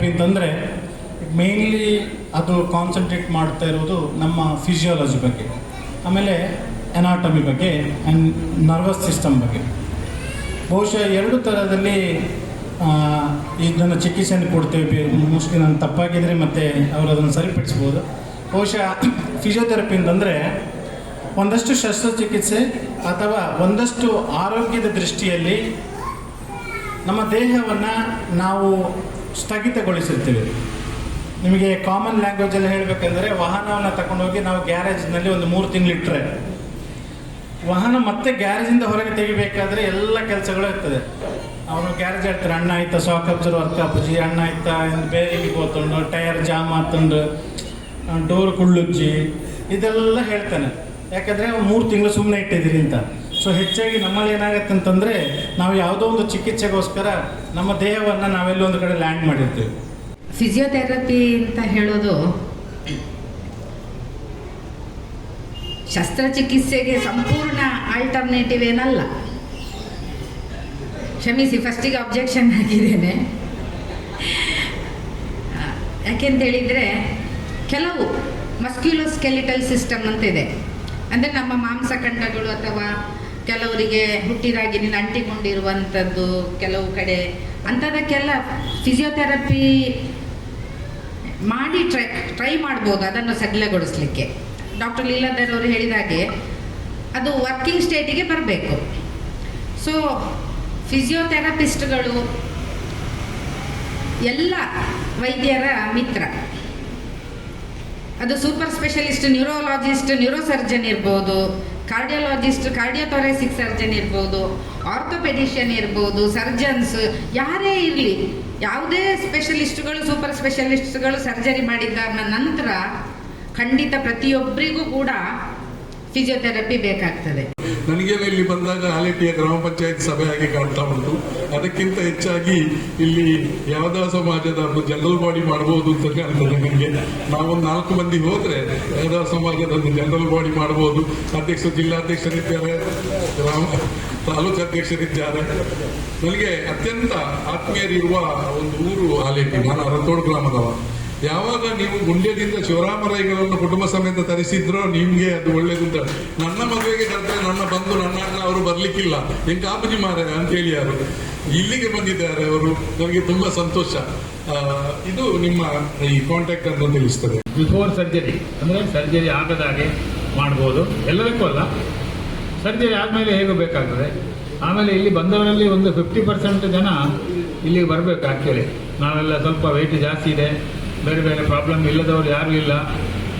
Physiotherapy ಅಂತಂದರೆ mainly ಅದು concentrate ಮಾಡ್ತಾ ಇರೋದು ನಮ್ಮ ಫಿಸಿಯಾಲಜಿ ಬಗ್ಗೆ, ಆಮೇಲೆ ಎನಾಟಮಿ ಬಗ್ಗೆ ಆ್ಯಂಡ್ ನರ್ವಸ್ ಸಿಸ್ಟಮ್ ಬಗ್ಗೆ. ಬಹುಶಃ ಎರಡು ಥರದಲ್ಲಿ ಇದನ್ನು ಚಿಕಿತ್ಸೆಯನ್ನು ಕೊಡ್ತೇವೆ ಮೋಸ್ಟ್ಲಿ ನಾನು ತಪ್ಪಾಗಿದ್ದರೆ ಮತ್ತೆ ಅವರು ಅದನ್ನು ಸರಿಪಡಿಸ್ಬೋದು. ಬಹುಶಃ ಫಿಸಿಯೋಥೆರಪಿ ಅಂತಂದರೆ ಒಂದಷ್ಟು ಶಸ್ತ್ರಚಿಕಿತ್ಸೆ ಅಥವಾ ಒಂದಷ್ಟು ಆರೋಗ್ಯದ ದೃಷ್ಟಿಯಲ್ಲಿ ನಮ್ಮ ದೇಹವನ್ನು ನಾವು ಸ್ಥಗಿತಗೊಳಿಸಿರ್ತೀವಿ. ನಿಮಗೆ ಕಾಮನ್ ಲ್ಯಾಂಗ್ವೇಜಲ್ಲಿ ಹೇಳಬೇಕಂದ್ರೆ ವಾಹನವನ್ನು ತಗೊಂಡೋಗಿ ನಾವು ಗ್ಯಾರೇಜ್ನಲ್ಲಿ ಒಂದು ಮೂರು ತಿಂಗಳಿಟ್ಟರೆ ವಾಹನ ಮತ್ತೆ ಗ್ಯಾರೇಜಿಂದ ಹೊರಗೆ ತೆಗಿಬೇಕಾದ್ರೆ ಎಲ್ಲ ಕೆಲಸಗಳು ಇರ್ತದೆ. ಅವನು ಗ್ಯಾರೇಜ್ ಹೇಳ್ತಾರೆ ಅಣ್ಣ ಆಯ್ತಾ ಅಬ್ಸರ್ ವರ್ಕ್ ಅಪ್ಪಜಿ ಅಣ್ಣ ಆಯ್ತಾ ಬೇರಿಂಗ್ ಹೋತುಂಡು ಟೈರ್ ಜಾಮ್ ಆತುಂಡು ಡೋರ್ ಕುಳ್ಳುಜ್ಜಿ, ಇದೆಲ್ಲ ಹೇಳ್ತಾನೆ. ಯಾಕಂದರೆ ಮೂರು ತಿಂಗಳು ಸುಮ್ಮನೆ ಇಟ್ಟಿದ್ದೀರಿ ಅಂತ. ಸೊ ಹೆಚ್ಚಾಗಿ ನಮ್ಮಲ್ಲಿ ಏನಾಗುತ್ತೆ ಅಂತಂದರೆ ನಾವು ಯಾವುದೋ ಒಂದು ಚಿಕಿತ್ಸೆಗೋಸ್ಕರ ನಮ್ಮ ದೇಹವನ್ನು ನಾವೆಲ್ಲೋ ಒಂದು ಕಡೆ ಲ್ಯಾಂಡ್ ಮಾಡಿರ್ತೀವಿ. ಫಿಸಿಯೋಥೆರಪಿ ಅಂತ ಹೇಳೋದು ಶಸ್ತ್ರಚಿಕಿತ್ಸೆಗೆ ಸಂಪೂರ್ಣ ಆಲ್ಟರ್ನೇಟಿವ್ ಏನಲ್ಲ. ಕ್ಷಮಿಸಿ ಫಸ್ಟಿಗೆ ಅಬ್ಜೆಕ್ಷನ್ ಹಾಕಿದ್ದೇನೆ ಯಾಕೆಂತ ಹೇಳಿದರೆ, ಕೆಲವು ಮಸ್ಕ್ಯುಲೋಸ್ಕೆಲಿಟಲ್ ಸಿಸ್ಟಮ್ ಅಂತ ಇದೆ ಅಂದರೆ ನಮ್ಮ ಮಾಂಸಖಂಡಗಳು ಅಥವಾ ಕೆಲವರಿಗೆ ಹುಟ್ಟಿದಾಗಿನಿಂದ ಅಂಟಿಕೊಂಡಿರುವಂಥದ್ದು ಕೆಲವು ಕಡೆ. ಅಂಥದಕ್ಕೆಲ್ಲ ಫಿಸಿಯೋಥೆರಪಿ ಮಾಡಿ ಟ್ರೈ ಟ್ರೈ ಮಾಡ್ಬೋದು, ಅದನ್ನು ಸಡಿಲಗೊಳಿಸ್ಲಿಕ್ಕೆ. ಡಾಕ್ಟರ್ ಲೀಲಾಧರ್ ಅವರು ಹೇಳಿದ ಹಾಗೆ ಅದು ವರ್ಕಿಂಗ್ ಸ್ಟೇಟಿಗೆ ಬರಬೇಕು. ಸೊ ಫಿಸಿಯೋಥೆರಪಿಸ್ಟ್ಗಳು ಎಲ್ಲ ವೈದ್ಯರ ಮಿತ್ರ. ಅದು ಸೂಪರ್ ಸ್ಪೆಷಲಿಸ್ಟ್ ನ್ಯೂರೋಲಾಜಿಸ್ಟ್ ನ್ಯೂರೋಸರ್ಜನ್ ಇರ್ಬೋದು ಕಾರ್ಡಿಯಾಲಜಿಸ್ಟ್ ಕಾರ್ಡಿಯೋಥೊರೆಸಿಕ್ ಸರ್ಜನ್ ಇರ್ಬೋದು ಆರ್ಥೋಪೆಡಿಷಿಯನ್ ಇರ್ಬೋದು ಸರ್ಜನ್ಸ್ ಯಾರೇ ಇರಲಿ, ಯಾವುದೇ ಸ್ಪೆಷಲಿಸ್ಟ್ಗಳು ಸೂಪರ್ ಸ್ಪೆಷಲಿಸ್ಟ್ಗಳು ಸರ್ಜರಿ ಮಾಡಿದ ನಂತರ ಖಂಡಿತ ಪ್ರತಿಯೊಬ್ಬರಿಗೂ ಕೂಡ ಫಿಸಿಯೋಥೆರಪಿ ಬೇಕಾಗ್ತದೆ. ನನಗೇನು ಇಲ್ಲಿ ಬಂದಾಗ ಹಾಲೇಟಿಯ ಗ್ರಾಮ ಪಂಚಾಯತ್ ಸಭೆ ಆಗಿ ಕಾಣ್ತಾ ಉಂಟು ಅದಕ್ಕಿಂತ ಹೆಚ್ಚಾಗಿ ಇಲ್ಲಿ ಯಾವ್ದಾ ಸಮಾಜದ ಒಂದು ಜನರಲ್ ಬಾಡಿ ಮಾಡಬಹುದು ಅಂತ ಕಾಣ್ತದೆ ನನಗೆ. ನಾವೊಂದು ನಾಲ್ಕು ಮಂದಿ ಹೋದ್ರೆ ಯಾವ್ದಾ ಸಮಾಜದ ಒಂದು ಜನರಲ್ ಬಾಡಿ ಮಾಡಬಹುದು ಅಧ್ಯಕ್ಷ ಜಿಲ್ಲಾಧ್ಯಕ್ಷರಿದ್ದಾರೆ ಗ್ರಾಮ ತಾಲೂಕು ಅಧ್ಯಕ್ಷರಿದ್ದಾರೆ ನನಗೆ ಅತ್ಯಂತ ಆತ್ಮೀಯರಿರುವ ಒಂದು ಊರು ಹಾಲೇಟಿ ನಾನು ಅರತೋಡು ಗ್ರಾಮದವ. ಯಾವಾಗ ನೀವು ಗುಂಡ್ಯದಿಂದ ಶಿವರಾಮರಾಯಿಗಳನ್ನು ಕುಟುಂಬ ಸಮೇತ ತರಿಸಿದ್ರೋ ನಿಮ್ಗೆ ಅದು ಒಳ್ಳೇದು ಅಂತ ನನ್ನ ಮದುವೆಗೆ ಕರೆದ್ರೆ ನನ್ನ ಬಂಧು, ನನ್ನ ಅಣ್ಣ, ಅವರು ಬರ್ಲಿಕ್ಕಿಲ್ಲ. ಹೆಂಗೆ ಕಾಪುಜಿ ಮಾರ ಅಂತ ಹೇಳಿ ಯಾರು. ಇಲ್ಲಿಗೆ ಬಂದಿದ್ದಾರೆ ಅವರು. ನನಗೆ ತುಂಬಾ ಸಂತೋಷ. ಇದು ನಿಮ್ಮ ಈ ಕಾಂಟ್ಯಾಕ್ಟ್ ಅಂತ ತಿಳಿಸ್ತದೆ. ಬಿಫೋರ್ ಸರ್ಜರಿ ಅಂದ್ರೆ ಸರ್ಜರಿ ಆಗದ ಹಾಗೆ ಮಾಡ್ಬೋದು. ಎಲ್ಲದಕ್ಕೂ ಅಲ್ಲ. ಸರ್ಜರಿ ಆದ್ಮೇಲೆ ಹೇಗೂ ಬೇಕಾಗ್ತದೆ? ಆಮೇಲೆ ಇಲ್ಲಿ ಬಂದವರಲ್ಲಿ ಒಂದು ಫಿಫ್ಟಿ ಪರ್ಸೆಂಟ್ ಜನ ಇಲ್ಲಿಗೆ ಬರಬೇಕು ಆ್ಯಕ್ಚುಲಿ ನಾವೆಲ್ಲ ಸ್ವಲ್ಪ ವೆಯ್ಟ್ ಜಾಸ್ತಿ ಇದೆ. ಬೇರೆ ಬೇರೆ ಪ್ರಾಬ್ಲಮ್ ಇಲ್ಲದವರು ಯಾರೂ ಇಲ್ಲ.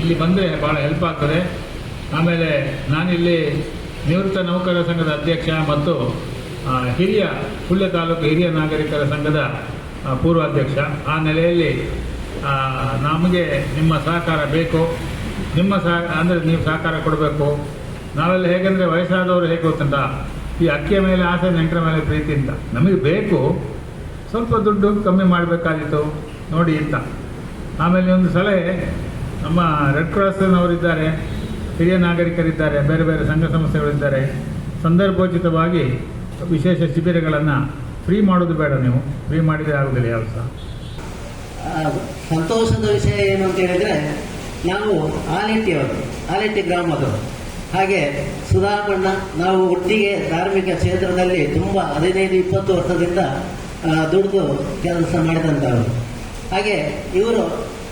ಇಲ್ಲಿ ಬಂದರೆ ಭಾಳ ಹೆಲ್ಪ್ ಆಗ್ತದೆ. ಆಮೇಲೆ ನಾನಿಲ್ಲಿ ನಿವೃತ್ತ ನೌಕರರ ಸಂಘದ ಅಧ್ಯಕ್ಷ ಮತ್ತು ಹಿರಿಯ ಸುಳ್ಯ ತಾಲೂಕು ಹಿರಿಯ ನಾಗರಿಕರ ಸಂಘದ ಪೂರ್ವಾಧ್ಯಕ್ಷ ಆ ನೆಲೆಯಲ್ಲಿ ನಮಗೆ ನಿಮ್ಮ ಸಹಕಾರ ಬೇಕು. ನಿಮ್ಮ ಸಹ, ಅಂದರೆ ನೀವು ಸಹಕಾರ ಕೊಡಬೇಕು. ನಾವೆಲ್ಲ ಹೇಗೆಂದರೆ ವಯಸ್ಸಾದವರು ಹೇಗೆ ಗೊತ್ತಂತ ಈ ಅಕ್ಕಿಯ ಮೇಲೆ ಆಸೆ, ನೆಂಟರ ಮೇಲೆ ಪ್ರೀತಿ ಅಂತ. ನಮಗೆ ಬೇಕು. ಸ್ವಲ್ಪ ದುಡ್ಡು ಕಮ್ಮಿ ಮಾಡಬೇಕಾಗಿತ್ತು ನೋಡಿ ಅಂತ. ಆಮೇಲೆ ಒಂದು ಸಲಹೆ ನಮ್ಮ ರೆಡ್ ಕ್ರಾಸ್ನವರಿದ್ದಾರೆ ಹಿರಿಯ ನಾಗರಿಕರಿದ್ದಾರೆ, ಬೇರೆ ಬೇರೆ ಸಂಘ ಸಂಸ್ಥೆಗಳಿದ್ದಾರೆ. ಸಂದರ್ಭೋಚಿತವಾಗಿ ವಿಶೇಷ ಶಿಬಿರಗಳನ್ನು ಫ್ರೀ ಮಾಡೋದು ಬೇಡ ನೀವು. ಫ್ರೀ ಮಾಡಿದರೆ ಆಗೋದಿಲ್ಲ ಯಾವ ಸಹ. ಸಂತೋಷದ ವಿಷಯ ಏನು ಅಂತ ಹೇಳಿದ್ರೆ, ನಾವು ಆಲೆಟ್ಟಿಯವರು ಆಲೆಟ್ಟಿ ಗ್ರಾಮದವರು. ಹಾಗೆ ಸುಧಾಮಣ್ಣ ನಾವು ಒಟ್ಟಿಗೆ ಧಾರ್ಮಿಕ ಕ್ಷೇತ್ರದಲ್ಲಿ ತುಂಬ ಹದಿನೈದು, ಇಪ್ಪತ್ತು ವರ್ಷದಿಂದ ದುಡಿದು ಕೆಲಸ ಮಾಡಿದಂಥವರು. ಹಾಗೆ ಇವರು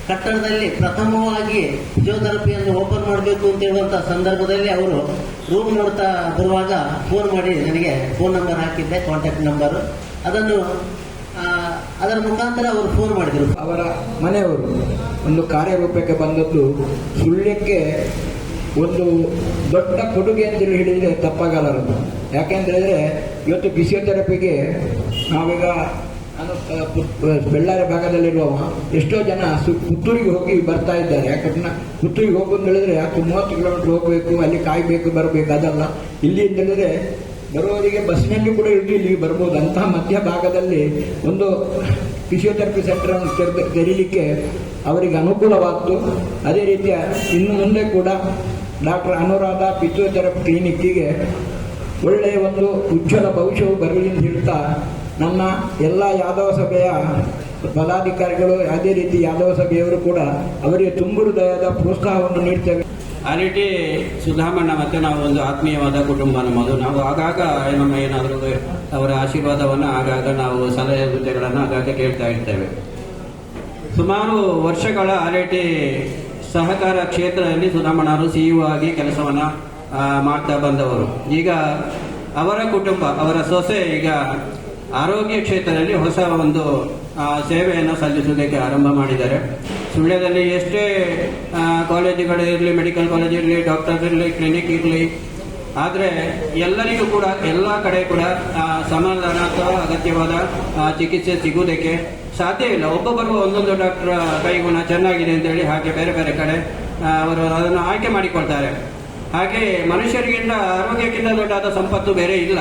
ಕಟ್ಟಡದಲ್ಲಿ ಪ್ರಥಮವಾಗಿ ಫಿಸಿಯೋಥೆರಪಿಯನ್ನು ಓಪನ್ ಮಾಡಬೇಕು ಅಂತ ಹೇಳುವಂಥ ಸಂದರ್ಭದಲ್ಲಿ ಅವರು ರೂಮ್ ನೋಡ್ತಾ ಬರುವಾಗ ಫೋನ್ ಮಾಡಿ ನನಗೆ ಫೋನ್ ನಂಬರ್ ಹಾಕಿದ್ದೆ ಕಾಂಟ್ಯಾಕ್ಟ್ ನಂಬರು ಅದನ್ನು ಅದರ ಮುಖಾಂತರ ಅವರು ಫೋನ್ ಮಾಡಿದರು. ಅವರ ಮನೆಯವರು ಒಂದು ಕಾರ್ಯರೂಪಕ್ಕೆ ಬಂದದ್ದು ಸುಳ್ಯಕ್ಕೆ ಒಂದು ದೊಡ್ಡ ಕೊಡುಗೆ ಅಂತ ಹೇಳಿದರೆ ತಪ್ಪಾಗಲಾರದು. ಯಾಕೆಂದ್ರೆ, ಇವತ್ತು ಫಿಸಿಯೋಥೆರಪಿಗೆ ನಾವೀಗ ನಾನು ಬೆಳ್ಳಾರಿ ಭಾಗದಲ್ಲಿರುವವ, ಎಷ್ಟೋ ಜನ ಸು- ಪುತ್ತೂರಿಗೆ ಹೋಗಿ ಬರ್ತಾ ಇದ್ದಾರೆ. ಯಾಕಂದ್ರೆ ಪುತ್ತೂರಿಗೆ ಅಂತ ಹೇಳಿದ್ರೆ ಯಾಕೆ ಮೂವತ್ತು ಕಿಲೋಮೀಟರ್ ಹೋಗಬೇಕು, ಅಲ್ಲಿ ಕಾಯಬೇಕು, ಬರಬೇಕು, ಅದಲ್ಲ. ಇಲ್ಲಿ ಅಂತ ಹೇಳಿದ್ರೆ ಬರುವವರಿಗೆ ಬಸ್ನಲ್ಲಿ ಕೂಡ ಇಳಿದು ಇಲ್ಲಿಗೆ ಬರ್ಬೋದು. ಅಂತಹ ಮಧ್ಯ ಭಾಗದಲ್ಲಿ ಒಂದು ಫಿಸಿಯೋಥೆರಪಿ ಸೆಂಟರ್ ಅನ್ನು ತೆರೆದ, ತೆರೀಲಿಕ್ಕೆ ಅವರಿಗೆ ಅನುಕೂಲವಾಗ್ತು. ಅದೇ ರೀತಿಯ ಇನ್ನು ಮುಂದೆ ಕೂಡ ಡಾಕ್ಟರ್ ಅನುರಾಧ ಫಿಸಿಯೋಥೆರಪಿ ಕ್ಲಿನಿಕ್ಕಿಗೆ ಒಳ್ಳೆಯ ಒಂದು ಉಜ್ವಲ ಭವಿಷ್ಯವು ಬರಲಿ ಅಂತ ಹೇಳ್ತಾ ನನ್ನ ಎಲ್ಲ ಯಾದವ ಸಭೆಯ ಪದಾಧಿಕಾರಿಗಳು, ಅದೇ ರೀತಿ ಯಾದವ ಸಭೆಯವರು ಕೂಡ ಅವರಿಗೆ ತುಂಬು ಹೃದಯದ ಪ್ರೋತ್ಸಾಹವನ್ನು ನೀಡ್ತೇವೆ. ಆ ರೀತಿ ಸುಧಾಮಣ್ಣ ಮತ್ತು ನಾವು ಒಂದು ಆತ್ಮೀಯವಾದ ಕುಟುಂಬ ನಮ್ಮದು ನಾವು ಆಗಾಗ ನಮ್ಮ ಏನಾದರೂ ಅವರ ಆಶೀರ್ವಾದವನ್ನು ಆಗಾಗ ನಾವು ಸಲಹೆ ಹುದ್ದೆಗಳನ್ನು ಆಗಾಗ ಕೇಳ್ತಾ ಇರ್ತೇವೆ. ಸುಮಾರು ವರ್ಷಗಳ ಆ ರೀತಿ ಸಹಕಾರ ಕ್ಷೇತ್ರದಲ್ಲಿ ಸುಧಾಮಣ್ಣವರು ಸಿ ಆಗಿ ಕೆಲಸವನ್ನು ಮಾಡ್ತಾ ಬಂದವರು. ಈಗ ಅವರ ಕುಟುಂಬ, ಅವರ ಸೊಸೆ ಈಗ ಆರೋಗ್ಯ ಕ್ಷೇತ್ರದಲ್ಲಿ ಹೊಸ ಒಂದು ಸೇವೆಯನ್ನು ಸಲ್ಲಿಸುವುದಕ್ಕೆ ಆರಂಭ ಮಾಡಿದ್ದಾರೆ. ಸುಳ್ಯದಲ್ಲಿ ಎಷ್ಟೇ ಕಾಲೇಜುಗಳಿರಲಿ ಮೆಡಿಕಲ್ ಕಾಲೇಜ್ ಇರಲಿ ಡಾಕ್ಟರ್ ಇರಲಿ ಕ್ಲಿನಿಕ್ ಇರಲಿ, ಆದರೆ ಎಲ್ಲರಿಗೂ ಕೂಡ, ಎಲ್ಲ ಕಡೆ ಕೂಡ ಸಮಾಧಾನ ಅಥವಾ ಅಗತ್ಯವಾದ ಚಿಕಿತ್ಸೆ ಸಿಗುವುದಕ್ಕೆ ಸಾಧ್ಯ ಇಲ್ಲ. ಒಬ್ಬೊಬ್ಬರು ಒಂದೊಂದು ಡಾಕ್ಟರ್ ಕೈಗುಣ ಚೆನ್ನಾಗಿದೆ ಅಂತೇಳಿ ಹಾಗೆ ಬೇರೆ ಬೇರೆ ಕಡೆ ಅವರು ಅದನ್ನು ಆಯ್ಕೆ ಮಾಡಿಕೊಳ್ತಾರೆ. ಹಾಗೆ ಮನುಷ್ಯರಿಗಿಂತ ಆರೋಗ್ಯಕ್ಕಿಂತ ದೊಡ್ಡಾದ ಸಂಪತ್ತು ಬೇರೆ ಇಲ್ಲ.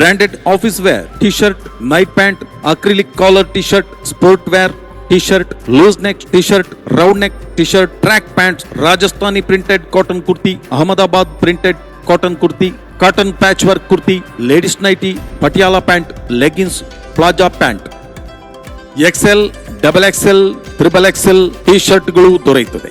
Branded office wear T shirt night pant acrylic collar T shirt sport wear T shirt loose neck T shirt round neck T shirt track pants Rajasthani printed cotton kurti Ahmedabad printed cotton kurti cotton patch work kurti ladies nighty Patiala pant leggings palazzo pant XL double XL triple XL T ಶರ್ಟ್ಗಳು ದೊರೆಯುತ್ತದೆ.